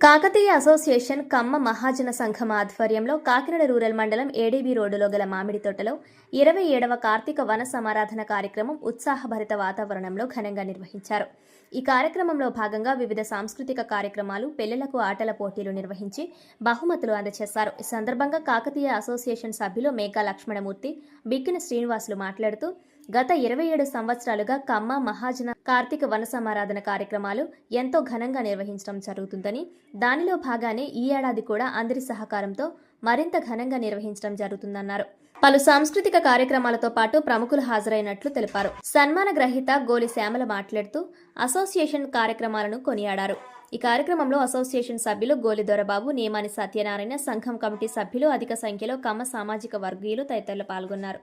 Kakatiya association కమ్మ మహాజన సంఘం ఆధ్వర్యంలో Kakinada rural మండలం ఏడీబీ రోడ్డులో గల మామిడి తోటలో ఇరవై ఏడవ కార్తీక వన సమారాధన కార్యక్రమం ఉత్సాహభరిత వాతావరణంలో ఘనంగా నిర్వహించారు. ఈ కార్యక్రమంలో భాగంగా వివిధ సాంస్కృతిక కార్యక్రమాలు పిల్లలకు ఆటల పోటీలు నిర్వహించి బహుమతులు అందజేశారు. ఈ సందర్భంగా కాకతీయ అసోసియేషన్ సభ్యులు మేకా లక్ష్మణమూర్తి బిక్కిన శ్రీనివాసులు మాట్లాడుతూ గత ఇరవై ఏడు సంవత్సరాలుగా కమ్మ మహాజన కార్తీక వన సమారాధన కార్యక్రమాలు ఎంతో ఘనంగా నిర్వహించడం జరుగుతుందని దానిలో భాగానే ఈ ఏడాది కూడా అందరి సహకారంతో మరింత ఘనంగా నిర్వహించడం జరుగుతుందన్నారు. పలు సాంస్కృతిక కార్యక్రమాలతో పాటు ప్రముఖులు హాజరైనట్లు తెలిపారు. సన్మాన గ్రహీత గోలి శ్యామల మాట్లాడుతూ అసోసియేషన్ కార్యక్రమాలను కొనియాడారు. ఈ కార్యక్రమంలో అసోసియేషన్ సభ్యులు గోలి దొరబాబు నియమాని సత్యనారాయణ సంఘం కమిటీ సభ్యులు అధిక సంఖ్యలో కమ్మ సామాజిక వర్గీయులు తదితరులు పాల్గొన్నారు.